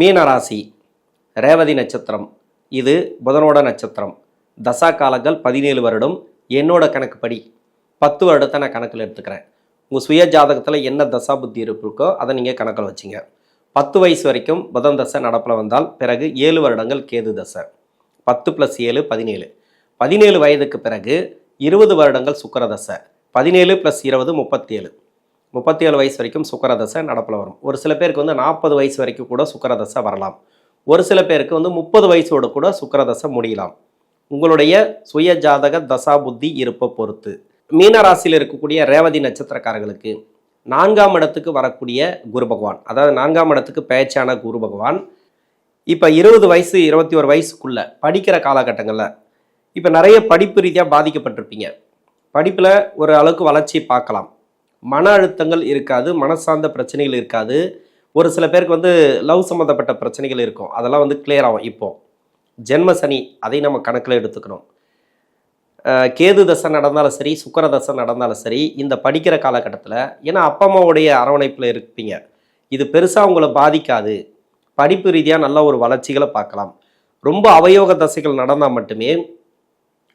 மீனராசி ரேவதி நட்சத்திரம். இது புதனோட நட்சத்திரம். தசா காலங்கள் பதினேழு வருடம். என்னோட கணக்குப்படி பத்து வருடத்தை நான் கணக்கில் எடுத்துக்கிறேன். உங்கள் சுய ஜாதகத்தில் என்ன தசா புத்தி இருக்கோ அதை நீங்கள் கணக்கில் வச்சுங்க. பத்து வயசு வரைக்கும் புதன் தசை நடப்பில் வந்தால் பிறகு ஏழு வருடங்கள் கேது தசை. பத்து ப்ளஸ் ஏழு பதினேழு. பதினேழு வயதுக்கு பிறகு இருபது வருடங்கள் சுக்கர தசை. பதினேழு ப்ளஸ் இருபது முப்பத்தேழு. முப்பத்தி ஏழு வயசு வரைக்கும் சுக்கரதசை நடப்பில் வரும். ஒரு சில பேருக்கு வந்து நாற்பது வயசு வரைக்கும் கூட சுக்கரதசை வரலாம். ஒரு சில பேருக்கு வந்து முப்பது வயசோடு கூட சுக்கரதசை முடியலாம். உங்களுடைய சுய ஜாதக தசா புத்தி இருப்பை பொறுத்து. மீன ராசியில் இருக்கக்கூடிய ரேவதி நட்சத்திரக்காரர்களுக்கு நான்காம் இடத்துக்கு வரக்கூடிய குரு பகவான் அதாவது நான்காம் இடத்துக்கு பேச்சான குரு பகவான் இப்போ இருபது வயசு இருபத்தி ஒரு வயசுக்குள்ளே படிக்கிற காலகட்டங்களில் இப்போ நிறைய படிப்பு ரீதியாக பாதிக்கப்பட்டிருப்பீங்க. படிப்பில் ஒரு அளவுக்கு வளர்ச்சி பார்க்கலாம். மன அழுத்தங்கள் இருக்காது மனசார்ந்த பிரச்சனைகள் இருக்காது. ஒரு சில பேருக்கு வந்து லவ் சம்மந்தப்பட்ட பிரச்சனைகள் இருக்கும். அதெல்லாம் வந்து கிளியர் ஆகும் இப்போ. ஜென்ம சனி அதை நம்ம கணக்கில் எடுத்துக்கணும். கேது தசை நடந்தாலும் சரி சுக்கர தசை நடந்தாலும் சரி இந்த படிக்கிற காலகட்டத்தில் ஏன்னா அப்பா அம்மாவுடைய அரவணைப்பில் இருப்பீங்க. இது பெருசாக உங்களை பாதிக்காது. படிப்பு ரீதியாக நல்ல ஒரு வளர்ச்சிகளை பார்க்கலாம். ரொம்ப அவயோக தசைகள் நடந்தால் மட்டுமே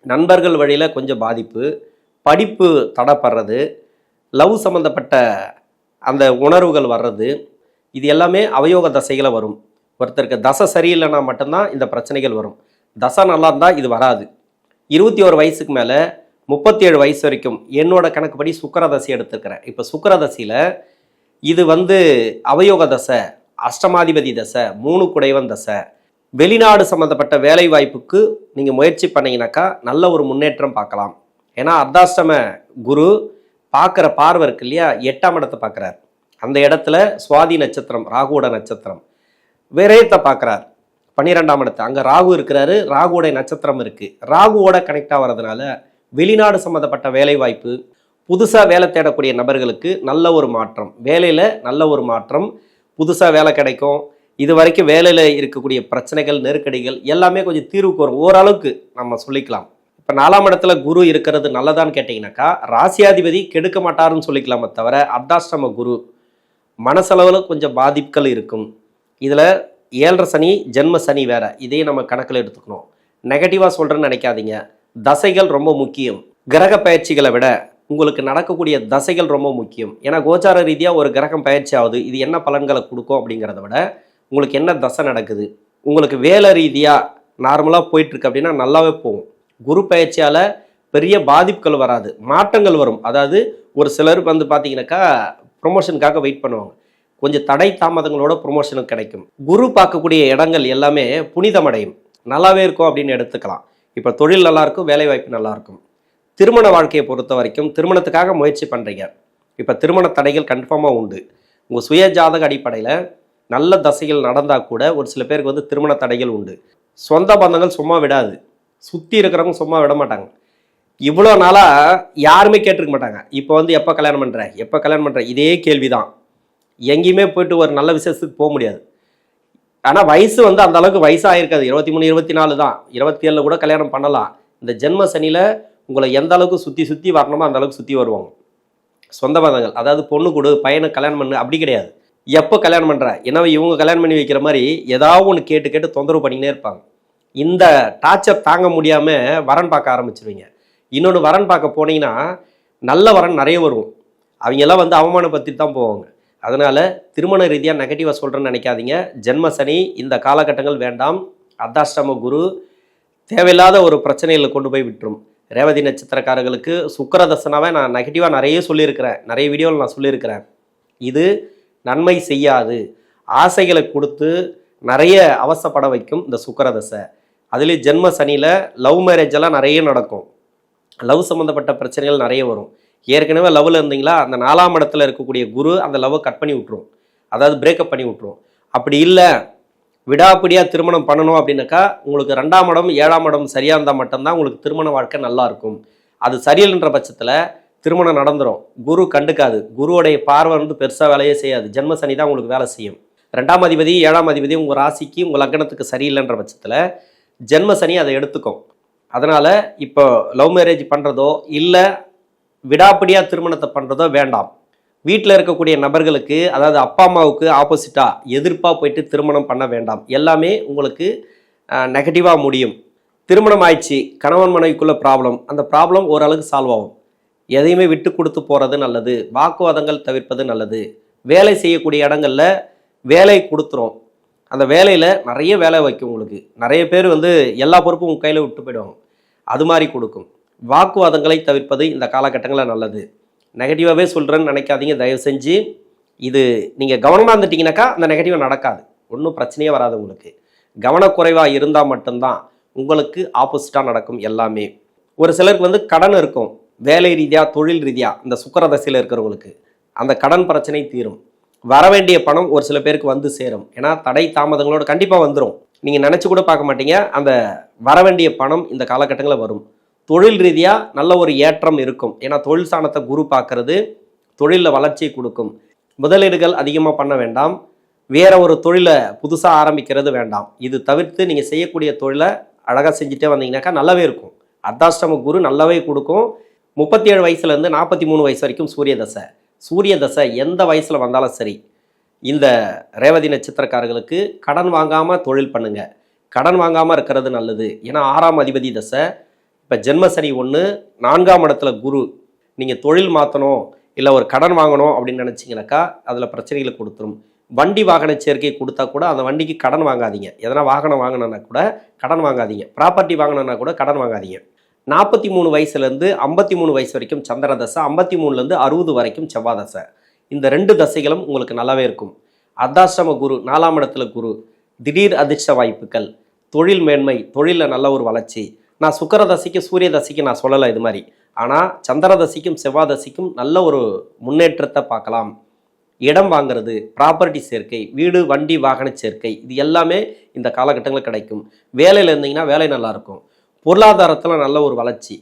நண்பர்கள் வழியில் கொஞ்சம் பாதிப்பு படிப்பு தடைப்படுறது லவ் சம்மந்தப்பட்ட அந்த உணர்வுகள் வர்றது இது எல்லாமே அவயோக தசைகளை வரும். ஒருத்தருக்கு தசை சரியில்லைன்னா மட்டும்தான் இந்த பிரச்சனைகள் வரும். தசை நல்லா இருந்தால் இது வராது. இருபத்தி ஒரு வயசுக்கு மேலே முப்பத்தி ஏழு வயசு வரைக்கும் என்னோட கணக்குப்படி சுக்கரதசி எடுத்துருக்கிறேன். இப்போ சுக்கரதசியில் இது வந்து அவயோக தசை அஷ்டமாதிபதி தசை மூணு குடைவன் தசை. வெளிநாடு சம்மந்தப்பட்ட வேலை வாய்ப்புக்கு நீங்கள் முயற்சி பண்ணீங்கன்னாக்கா நல்ல ஒரு முன்னேற்றம் பார்க்கலாம். ஏன்னா அர்த்தாஷ்டம குரு பார்க்குற பார்வை இருக்கு இல்லையா? எட்டாம் இடத்தை பார்க்குறார். அந்த இடத்துல சுவாதி நட்சத்திரம் ராகுவோட நட்சத்திரம் விரயத்தை பார்க்குறார். பன்னிரெண்டாம் இடத்து. அங்கே ராகு இருக்கிறாரு ராகுவோட நட்சத்திரம் இருக்குது ராகுவோட கனெக்ட் ஆகிறதுனால வெளிநாடு சம்மந்தப்பட்ட வேலைவாய்ப்பு புதுசாக வேலை தேடக்கூடிய நபர்களுக்கு நல்ல ஒரு மாற்றம். வேலையில் நல்ல ஒரு மாற்றம் புதுசாக வேலை கிடைக்கும். இது வரைக்கும் வேலையில் இருக்கக்கூடிய பிரச்சனைகள் நெருக்கடிகள் எல்லாமே கொஞ்சம் தீர்வுக்கு வரும். ஓரளவுக்கு நம்ம சொல்லிக்கலாம். இப்போ நாலாம் இடத்துல குரு இருக்கிறது நல்லதான்னு கேட்டிங்கனாக்கா ராசியாதிபதி கெடுக்க மாட்டாருன்னு சொல்லிக்கலாமே தவிர அர்த்தாஷ்டம குரு மனசளவில் கொஞ்சம் பாதிப்புகள் இருக்கும். இதில் ஏழரை சனி ஜென்ம சனி வேற இதையும் நம்ம கணக்கில் எடுத்துக்கணும். நெகட்டிவாக சொல்கிறேன்னு நினைக்காதீங்க. தசைகள் ரொம்ப முக்கியம். கிரக பயிற்சிகளை விட உங்களுக்கு நடக்கக்கூடிய தசைகள் ரொம்ப முக்கியம். ஏன்னா கோச்சார ரீதியாக ஒரு கிரகம் பயிற்சி ஆகுது. இது என்ன பலன்களை கொடுக்கும் அப்படிங்கிறத விட உங்களுக்கு என்ன தசை நடக்குது? உங்களுக்கு வேலை ரீதியாக நார்மலாக போயிட்டுருக்கு அப்படின்னா நல்லாவே போகும். குரு பயிற்சியால் பெரிய பாதிப்புகள் வராது. மாற்றங்கள் வரும். அதாவது ஒரு சிலர் வந்து பார்த்தீங்கன்னாக்கா ப்ரொமோஷனுக்காக வெயிட் பண்ணுவாங்க. கொஞ்சம் தடை தாமதங்களோட ப்ரொமோஷனும் கிடைக்கும். குரு பார்க்கக்கூடிய இடங்கள் எல்லாமே புனிதமடையும். நல்லாவே இருக்கும் அப்படின்னு எடுத்துக்கலாம். இப்போ தொழில் நல்லாயிருக்கும் வேலைவாய்ப்பு நல்லாயிருக்கும் திருமண வாழ்க்கையை பொறுத்த வரைக்கும் திருமணத்துக்காக முயற்சி பண்ணுறீங்க இப்போ திருமண தடைகள் கன்ஃபார்மாக உண்டு. உங்கள் சுய ஜாதக அடிப்படையில் நல்ல தசைகள் நடந்தால் கூட ஒரு சில பேருக்கு வந்து திருமண தடைகள் உண்டு. சொந்த பந்தங்கள் சும்மா விடாது. சுற்றி இருக்கிறவங்க சும்மா விட மாட்டாங்க. இவ்வளோ நாளாக யாருமே கேட்டிருக்க மாட்டாங்க. இப்போ வந்து எப்போ கல்யாணம் பண்ணுற எப்போ கல்யாணம் பண்ணுற இதே கேள்வி தான் எங்கேயுமே போயிட்டு ஒரு நல்ல விசேஷத்துக்கு போக முடியாது. ஆனால் வயசு வந்து அந்த அளவுக்கு வயசாக இருக்காது இருபத்தி மூணு இருபத்தி நாலு தான். இருபத்தி ஏழில் கூட கல்யாணம் பண்ணலாம். இந்த ஜென்ம சனியில் உங்களை எந்த அளவுக்கு சுற்றி சுற்றி வரணுமோ அந்த அளவுக்கு சுற்றி வருவாங்க. சொந்த பந்தங்கள் அதாவது பொண்ணு கொடு பையனை கல்யாணம் பண்ணு அப்படி கிடையாது. எப்போ கல்யாணம் பண்ணுற ஏன்னா இவங்க கல்யாணம் பண்ணி வைக்கிற மாதிரி ஏதாவது ஒன்று கேட்டு கேட்டு தொந்தரவு பண்ணிக்கினே இருப்பாங்க. இந்த டார்ச்சர் தாங்க முடியாமல் வரன் பார்க்க ஆரம்பிச்சிருவீங்க. இன்னொன்று வரன் பார்க்க போனீங்கன்னா நல்ல வரன் நிறைய வரும். அவங்க எல்லாம் வந்து அவமானப்படுத்தி தான் போவாங்க. அதனால் திருமண ரீதியாக நெகட்டிவாக சொல்கிறேன்னு நினைக்காதீங்க. ஜென்ம சனி இந்த காலகட்டங்கள் வேண்டாம். அர்த்தாஷ்டம குரு தேவையில்லாத ஒரு பிரச்சனைகளை கொண்டு போய் விட்டுரும். ரேவதி நட்சத்திரக்காரர்களுக்கு சுக்கரதசனாவே நான் நெகட்டிவாக நிறைய சொல்லியிருக்கிறேன். நிறைய வீடியோவில் நான் சொல்லியிருக்கிறேன். இது நன்மை செய்யாது. ஆசைகளை கொடுத்து நிறைய அவசப்பட வைக்கும் இந்த சுக்கரதசை அதுலேயும் ஜென்ம சனியில் லவ் மேரேஜ் எல்லாம் நிறைய நடக்கும். லவ் சம்மந்தப்பட்ட பிரச்சனைகள் நிறைய வரும். ஏற்கனவே லவ்வில் இருந்தீங்களா? அந்த நாலாம் இடத்துல இருக்கக்கூடிய குரு அந்த லவ்வை கட் பண்ணி விட்ரும் அதாவது பிரேக்கப் பண்ணி விட்ரும் அப்படி இல்லை விடாப்பிடியாக திருமணம் பண்ணணும் அப்படின்னாக்கா உங்களுக்கு ரெண்டாம் இடம் ஏழாம் இடம் சரியாக இருந்தால் மட்டும்தான் உங்களுக்கு திருமண வாழ்க்கை நல்லாயிருக்கும் அது சரியில்லைன்ற பட்சத்தில் திருமணம் நடந்துடும் குரு கண்டுக்காது. குருவோடைய பார்வை வந்து பெருசாக வேலையே செய்யாது. ஜென்ம சனி தான் உங்களுக்கு வேலை செய்யும். ரெண்டாம் அதிபதி ஏழாம் அதிபதி உங்கள் ராசிக்கு உங்கள் லக்னத்துக்கு சரியில்லைன்ற பட்சத்தில் ஜென்ம சனி அதை எடுத்துக்கும். அதனால் இப்போ லவ் மேரேஜ் பண்ணுறதோ இல்லை விடாப்பிடியாக திருமணத்தை பண்ணுறதோ வேண்டாம். வீட்டில் இருக்கக்கூடிய நபர்களுக்கு அதாவது அப்பா அம்மாவுக்கு ஆப்போசிட்டாக எதிர்ப்பாக போயிட்டு திருமணம் பண்ண வேண்டாம். எல்லாமே உங்களுக்கு நெகட்டிவாக முடியும். திருமணம் ஆயிடுச்சு கணவன் மனைவிக்குள்ள ப்ராப்ளம் அந்த ப்ராப்ளம் ஓரளவுக்கு சால்வ் ஆகும். எதையுமே விட்டு கொடுத்து போகிறது நல்லது. வாக்குவாதங்கள் தவிர்ப்பது நல்லது. வேலை செய்யக்கூடிய இடங்களில் வேலை கொடுத்துரும். அந்த வேலையில் நிறைய வேலை வைக்கும் உங்களுக்கு. நிறைய பேர் வந்து எல்லா பொறுப்பும் உங்கள் கையில் விட்டு போயிடுவாங்க. அது மாதிரி கொடுக்கும். வாக்குவாதங்களை தவிர்ப்பது இந்த காலகட்டங்களில் நல்லது. நெகட்டிவாகவே சொல்கிறேன்னு நினைக்காதீங்க. தயவு செஞ்சு இது நீங்கள் கவனமாக இருந்துட்டீங்கன்னாக்கா அந்த நெகட்டிவாக நடக்காது. ஒன்றும் பிரச்சனையே வராது உங்களுக்கு. கவனக்குறைவாக இருந்தால் மட்டும்தான் உங்களுக்கு ஆப்போசிட்டாக நடக்கும் எல்லாமே. ஒரு சிலருக்கு வந்து கடன் இருக்கும். வேலை ரீதியாக தொழில் ரீதியாக இந்த சுக்கர தசையில் இருக்கிறவங்களுக்கு. அந்த கடன் பிரச்சனை தீரும். வர வேண்டிய பணம் ஒரு சில பேருக்கு வந்து சேரும். ஏன்னா தடை தாமதங்களோட கண்டிப்பாக வந்துடும் நீங்கள் நினச்சி கூட பார்க்க மாட்டீங்க. அந்த வர வேண்டிய பணம் இந்த காலகட்டங்களில் வரும். தொழில் ரீதியாக நல்ல ஒரு ஏற்றம் இருக்கும். ஏன்னா தொழில் சாணத்தை குரு பார்க்கறது தொழிலில் வளர்ச்சியை கொடுக்கும். முதலீடுகள் அதிகமாக பண்ண வேண்டாம். வேற ஒரு தொழிலை புதுசாக ஆரம்பிக்கிறது வேண்டாம். இது தவிர்த்து நீங்கள் செய்யக்கூடிய தொழிலை அழகாக செஞ்சுட்டே வந்தீங்கன்னாக்கா நல்லாவே இருக்கும். அர்த்தாஷ்டம குரு நல்லாவே கொடுக்கும். முப்பத்தி ஏழு வயசுலேருந்து நாற்பத்தி மூணு வயசு வரைக்கும் சூரிய தசை. சூரிய தசை எந்த வயசில் வந்தாலும் சரி இந்த ரேவதி நட்சத்திரக்காரர்களுக்கு கடன் வாங்காமல் தொழில் பண்ணுங்கள் கடன் வாங்காமல் இருக்கிறது நல்லது. ஏன்னா ஆறாம் அதிபதி தசை இப்போ ஜென்மசனி ஒன்று நான்காம் இடத்துல குரு. நீங்கள் தொழில் மாற்றணும் இல்லை ஒரு கடன் வாங்கணும் அப்படின்னு நினச்சிங்கனாக்கா அதில் பிரச்சனைகளை கொடுத்துரும். வண்டி வாகன சேர்க்கை கொடுத்தா கூட அந்த வண்டிக்கு கடன் வாங்காதீங்க. எதனா வாகனம் வாங்கினா கூட கடன் வாங்காதீங்க. ப்ராப்பர்ட்டி வாங்கினா கூட கடன் வாங்காதீங்க. நாற்பத்தி மூணு வயசுலேருந்து ஐம்பத்தி மூணு வயசு வரைக்கும் சந்திர தசை ஐம்பத்தி மூணுலேருந்து அறுபது வரைக்கும் செவ்வாய் தசை. இந்த ரெண்டு தசைகளும் உங்களுக்கு நல்லாவே இருக்கும். அர்த்தாசிரம குரு நாலாம் இடத்துல குரு திடீர் அதிர்ஷ்ட வாய்ப்புகள் தொழில் மேன்மை தொழிலில் நல்ல ஒரு வளர்ச்சி. நான் சுக்கர தசைக்கு சூரிய தசைக்கு நான் சொல்லலை இது மாதிரி. ஆனால் சந்திர தசைக்கும் செவ்வாய் தசைக்கும் நல்ல ஒரு முன்னேற்றத்தை பார்க்கலாம். இடம் வாங்குறது ப்ராப்பர்ட்டி சேர்க்கை வீடு வண்டி வாகன சேர்க்கை இது எல்லாமே இந்த காலகட்டங்களில் கிடைக்கும். வேலையில் இருந்தீங்கன்னா வேலை நல்லாயிருக்கும் பொருளாதாரத்தில் நல்ல ஒரு வளர்ச்சி.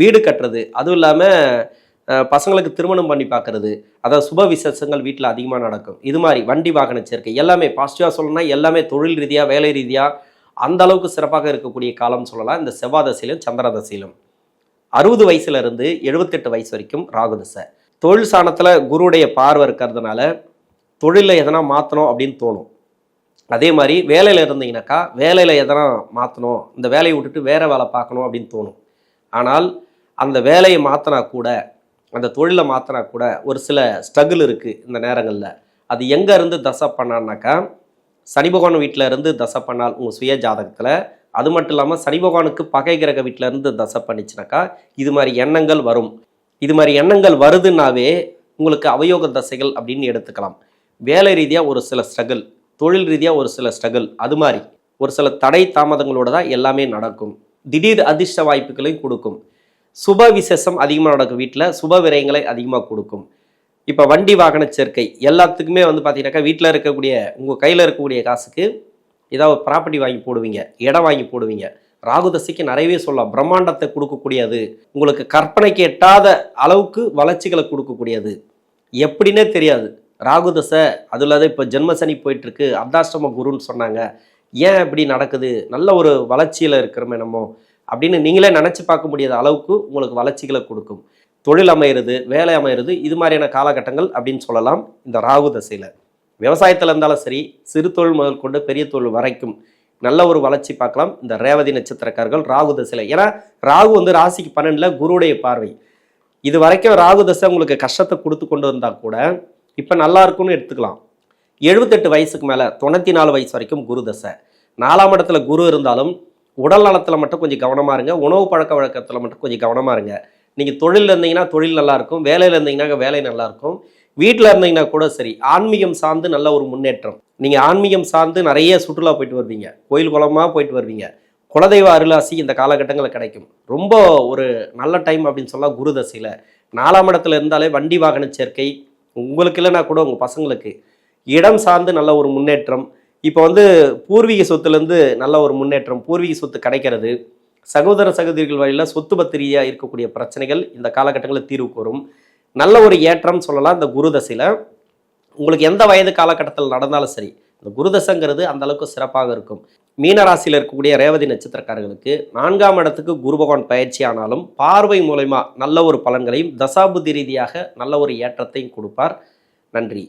வீடு கட்டுறது அதுவும் இல்லாமல் பசங்களுக்கு திருமணம் பண்ணி பார்க்கறது அதாவது சுப விசேஷங்கள் வீட்டில் அதிகமாக நடக்கும். இது மாதிரி வண்டி வாகன சேர்க்கை எல்லாமே பாசிட்டிவாக சொல்லணும்னா எல்லாமே தொழில் ரீதியாக வேலை ரீதியாக அந்த அளவுக்கு சிறப்பாக இருக்கக்கூடிய காலம் சொல்லலாம். இந்த செவ்வாய் தசையிலும் சந்திர தசையிலும். அறுபது வயசுலேருந்து எழுபத்தெட்டு வயசு வரைக்கும் ராகு தசை. தொழில் சாணத்தில் குருவுடைய பார்வை இருக்கிறதுனால தொழிலில் எதனா மாற்றணும் அப்படின்னு தோணும். அதே மாதிரி வேலையில் இருந்தீங்கன்னாக்கா வேலையில் எதனா மாற்றணும் இந்த வேலையை விட்டுட்டு வேறு வேலை பார்க்கணும் அப்படின்னு தோணும். ஆனால் அந்த வேலையை மாற்றினா கூட அந்த தொழிலை மாற்றினா கூட ஒரு சில ஸ்ட்ரகிள் இருக்குது இந்த நேரங்களில். அது எங்கேருந்து தசை பண்ணான்னாக்கா சனி பகவான் வீட்டில் இருந்து தசை பண்ணால் உங்கள் சுய ஜாதகத்தில் அது மட்டும் இல்லாமல் சனி பகவானுக்கு பகை கிரக வீட்டில் இருந்து தசை பண்ணிச்சுனாக்கா இது மாதிரி எண்ணங்கள் வரும். இது மாதிரி எண்ணங்கள் வருதுன்னாவே உங்களுக்கு அவயோக தசைகள் அப்படின்னு எடுத்துக்கலாம். வேலை ரீதியாக ஒரு சில ஸ்ட்ரகிள் தொழில் ரீதியாக ஒரு சில ஸ்ட்ரகிள் அது மாதிரி ஒரு சில தடை தாமதங்களோட தான் எல்லாமே நடக்கும். திடீர் அதிர்ஷ்ட வாய்ப்புகளையும் கொடுக்கும். சுப விசேஷம் அதிகமாக நடக்கும் வீட்டில் சுப விரயங்களை அதிகமாக கொடுக்கும். இப்போ வண்டி வாகன சேர்க்கை எல்லாத்துக்குமே வந்து பார்த்தீங்கன்னாக்கா வீட்டில் இருக்கக்கூடிய உங்கள் கையில் இருக்கக்கூடிய காசுக்கு ஏதாவது ப்ராப்பர்ட்டி வாங்கி போடுவீங்க இடம் வாங்கி போடுவீங்க. ராகு தசைக்கு நிறையவே சொல்லலாம். பிரம்மாண்டத்தை கொடுக்கக்கூடியது. உங்களுக்கு கற்பனைக்கு எட்டாத அளவுக்கு வளர்ச்சிகளை கொடுக்கக்கூடியது. எப்படின்னே தெரியாது. ராகு தசை அது இல்லாத இப்போ ஜென்மசனி போயிட்டு இருக்கு அர்த்தாஷ்டம குருன்னு சொன்னாங்க. ஏன் இப்படி நடக்குது? நல்ல ஒரு வளர்ச்சியில் இருக்கிறோமே நம்ம. அப்படின்னு நீங்களே நினச்சி பார்க்க முடியாத அளவுக்கு உங்களுக்கு வளர்ச்சிகளை கொடுக்கும். தொழில் அமையிறது வேலை அமையிறது இது மாதிரியான காலகட்டங்கள் அப்படின்னு சொல்லலாம் இந்த ராகு தசையில். விவசாயத்தில் இருந்தாலும் சரி சிறு தொழில் முதல் கொண்டு பெரிய தொழில் வரைக்கும் நல்ல ஒரு வளர்ச்சி பார்க்கலாம். இந்த ரேவதி நட்சத்திரக்காரர்கள் ராகு தசையில். ஏன்னா ராகு வந்து ராசிக்கு பன்னெண்டில் குருடைய பார்வை. இது வரைக்கும் ராகு தசை உங்களுக்கு கஷ்டத்தை கொடுத்து கொண்டு வந்தால் கூட இப்போ நல்லா இருக்கும்னு எடுத்துக்கலாம். எழுபத்தெட்டு வயசுக்கு மேலே தொண்ணூற்றி நாலு வயசு வரைக்கும் குரு தசை. நாலாம் இடத்துல குரு இருந்தாலும் உடல் நலத்தில் மட்டும் கொஞ்சம் கவனமாக இருங்க. உணவு பழக்க வழக்கத்தில் மட்டும் கொஞ்சம் கவனமாக இருங்க. நீங்கள் தொழிலில் இருந்தீங்கன்னா தொழில் நல்லாயிருக்கும் வேலையில் இருந்தீங்கன்னா வேலை நல்லாயிருக்கும் வீட்டில் இருந்தீங்கன்னா கூட சரி. ஆன்மீகம் சார்ந்து நல்ல ஒரு முன்னேற்றம். நீங்கள் ஆன்மீகம் சார்ந்து நிறைய சுற்றுலா போயிட்டு வருவீங்க. கோயில் குளமாக போயிட்டு வருவீங்க. குலதெய்வ அருளாசி இந்த காலகட்டங்களில் கிடைக்கும். ரொம்ப ஒரு நல்ல டைம் அப்படின்னு சொன்னால் குரு தசையில். நாலாம் இடத்துல இருந்தாலே வண்டி வாகன சேர்க்கை உங்களுக்கு இல்லைன்னா கூட உங்கள் பசங்களுக்கு இடம் சார்ந்து நல்ல ஒரு முன்னேற்றம். இப்போ வந்து பூர்வீக சொத்துலேருந்து நல்ல ஒரு முன்னேற்றம் பூர்வீக சொத்து கிடைக்கிறது. சகோதர சகோதரிகள் வழியில் சொத்து பத்திரிகையாக இருக்கக்கூடிய பிரச்சனைகள் இந்த காலகட்டங்களில் தீர்வுக்கு வரும் நல்ல ஒரு ஏற்றம் சொல்லலாம் இந்த குரு தசையில். உங்களுக்கு எந்த வயது காலகட்டத்தில் நடந்தாலும் சரி இந்த குருதசைங்கிறது அந்தளவுக்கு சிறப்பாக இருக்கும். மீனராசியில் இருக்கக்கூடிய ரேவதி நட்சத்திரக்காரர்களுக்கு நான்காம் இடத்துக்கு குரு பகவான் பயிற்சி ஆனாலும் பார்வை மூலயமா நல்ல ஒரு பலன்களையும் தசாபுதி ரீதியாக நல்ல ஒரு ஏற்றத்தையும் கொடுப்பார். நன்றி.